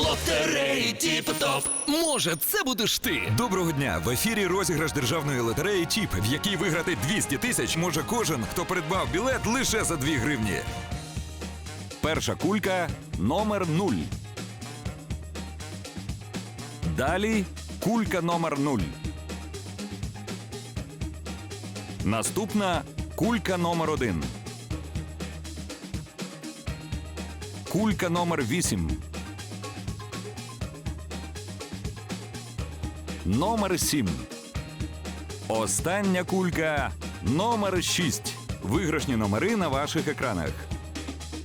Лотереї Тіп-Топ. Може, це будеш ти. Доброго дня! В ефірі розіграш державної лотереї ТІП, в якій виграти 200 тисяч може кожен, хто придбав білет лише за 2 гривні. Перша кулька номер 0. Далі кулька номер 0. Наступна кулька номер 1. Кулька номер 8. Номер 7. Остання кулька номер 6. Виграшні номери на ваших екранах.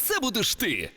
це будеш ти.